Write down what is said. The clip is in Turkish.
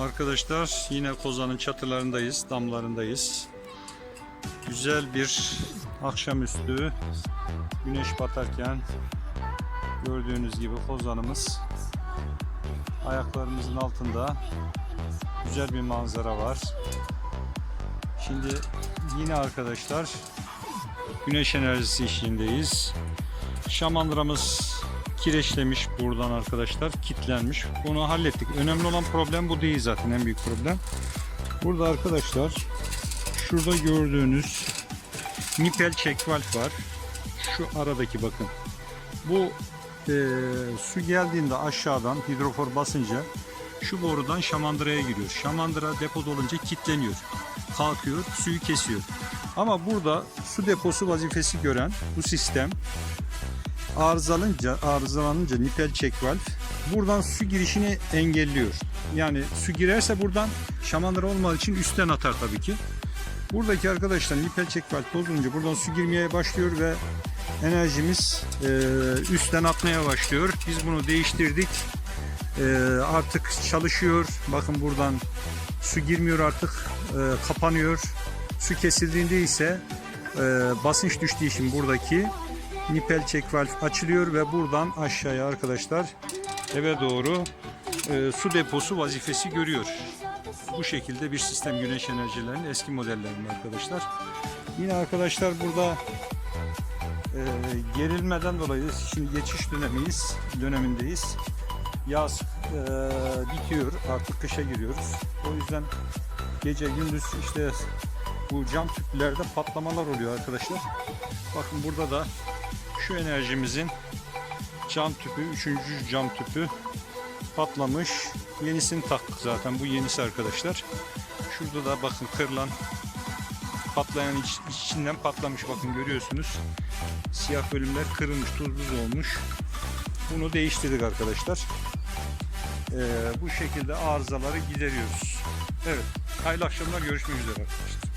Arkadaşlar yine Kozan'ın çatılarındayız, damlarındayız. Güzel bir akşamüstü güneş batarken gördüğünüz gibi Kozan'ımız ayaklarımızın altında güzel bir manzara var. Şimdi yine arkadaşlar güneş enerjisi işindeyiz. Şamandıramız kireçlemiş buradan arkadaşlar kitlenmiş. Bunu hallettik. Önemli olan problem bu değil zaten en büyük problem. Burada arkadaşlar şurada gördüğünüz nipel check valve var. Şu aradaki bakın. Bu eee, su geldiğinde aşağıdan hidrofor basınca şu borudan şamandıraya giriyor. Şamandıra depo dolunca kilitleniyor. Kalkıyor, suyu kesiyor. Ama burada su deposu vazifesi gören bu sistem arızalanınca, arızalanınca nipel check valve buradan su girişini engelliyor. Yani su girerse buradan şamandıra olmadığı için üstten atar tabii ki. Buradaki arkadaşlar nipel check valve bozulunca buradan su girmeye başlıyor ve enerjimiz e, üstten atmaya başlıyor. Biz bunu değiştirdik. E, artık çalışıyor. Bakın buradan su girmiyor artık. E, kapanıyor. Su kesildiğinde ise e, basınç düştüğü için buradaki nipel check valve açılıyor ve buradan aşağıya arkadaşlar eve doğru e, su deposu vazifesi görüyor. Bu şekilde bir sistem güneş enerjilerinin eski modellerinde arkadaşlar. Yine arkadaşlar burada e, gerilmeden dolayı şimdi geçiş dönemiyiz, dönemindeyiz. Yaz e, bitiyor, artık kışa giriyoruz. O yüzden gece gündüz işte bu cam tüplerde patlamalar oluyor arkadaşlar. Bakın burada da şu enerjimizin cam tüpü, üçüncü cam tüpü patlamış. Yenisini taktık zaten. Bu yenisi arkadaşlar. Şurada da bakın kırılan patlayan iç, içinden patlamış bakın görüyorsunuz. Siyah bölümler kırılmış, tuz olmuş. Bunu değiştirdik arkadaşlar. Ee, bu şekilde arızaları gideriyoruz. Evet. Hayırlı akşamlar. Görüşmek üzere arkadaşlar.